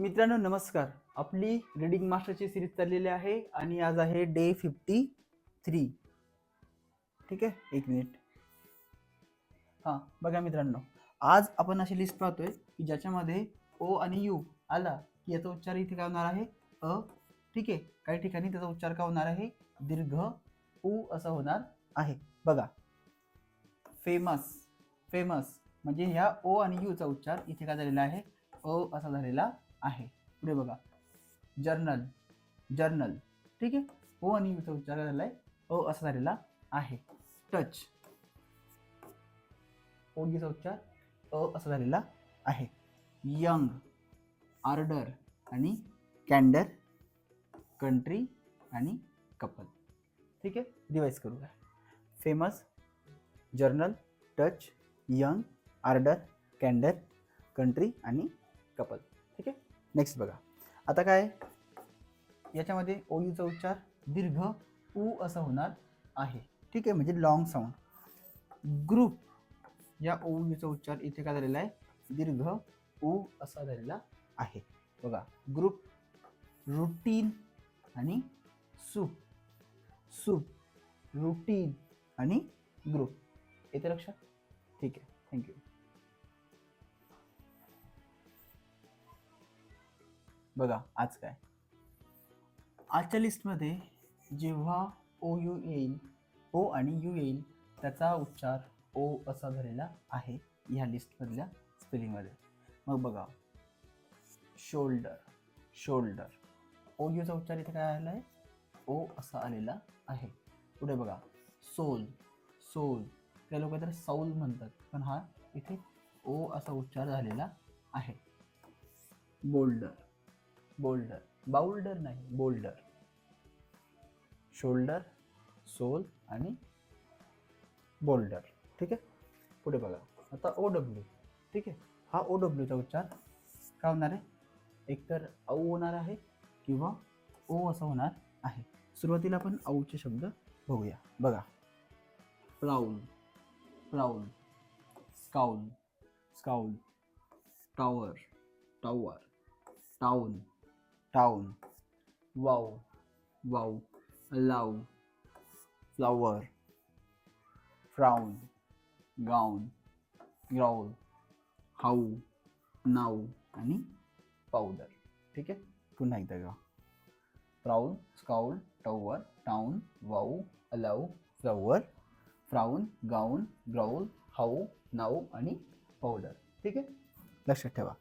मित्रांनो नमस्कार. आपली रीडिंग मास्टरची सिरीज चाललेली आहे आणि आज आहे डे फिफ्टी थ्री ठीक आहे? एक मिनिट हां बघा मित्रांनो. आज आपण अशी लिस्ट पाहतोय की ज्याच्यामध्ये ओ आणि यू आला की याचा उच्चार इथे काय होणार आहे? अ ठीक आहे. काही ठिकाणी त्याचा उच्चार काय होणार आहे? दीर्घ उ असा होणार आहे. बघा. फेमस फेमस म्हणजे ह्या ओ आणि यूचा उच्चार इथे काय झालेला आहे? अ असा झालेला आहे. पुढे बघा. Journal journal. ठीक आहे? ओ आणि यूचा उच्चार झाला आहे अ असा झालेला आहे. टच. ओ यूचा उच्चार अ असा झालेला आहे. यंग आर्डर आणि कॅन्डर कंट्री आणि कपल. ठीक आहे? रिवाईज करूया. Famous journal touch young ardour candour country आणि कपल. ठीक आहे? नेक्स्ट बघा. आता काय? याच्यामध्ये ओयूचा उच्चार दीर्घ ऊ असा होणार आहे. ठीक आहे? म्हणजे लॉंग साऊंड ग्रुप या ओयूचा उच्चार इथे काय झालेला आहे? दीर्घ ऊ असा झालेला आहे. बघा. ग्रुप रुटीन आणि सूप सूप रुटीन आणि ग्रुप येते लक्षात? ठीक आहे. थँक्यू बघा आज काय? आजच्या लिस्टमध्ये जेव्हा ओ यू येईल ओ आणि यू येईल त्याचा उच्चार ओ असा झालेला आहे ह्या लिस्टमधल्या स्पेलिंगमध्ये मग बघा शोल्डर शोल्डर ओ यूचा उच्चार इथे काय आलेला आहे? ओ असा आलेला आहे. पुढे बघा सोल सोल. काही लोक तर सौल म्हणतात पण हा इथे ओ असा उच्चार झालेला आहे. Boulder boulder. बाउल्डर नाही बोल्डर. शोल्डर सोल आणि बोल्डर. ठीक आहे? पुढे बघा. आता ओ डब्ल्यू ठीक आहे? हा ओ डब्ल्यूचा उच्चार काय होणार आहे? एकतर औ होणार आहे किंवा ओ असं होणार आहे. सुरुवातीला आपण औचे शब्द बघूया. बघा. Prowl prowl scowl scowl tower tower town town vow vow allow flower frown gown growl how now आणि पावडर ठीक आहे? पुन्हा एकदा गा prowl scowl tower town vow allow flower frown gown growl how now आणि पावडर ठीक आहे? लक्षात ठेवा.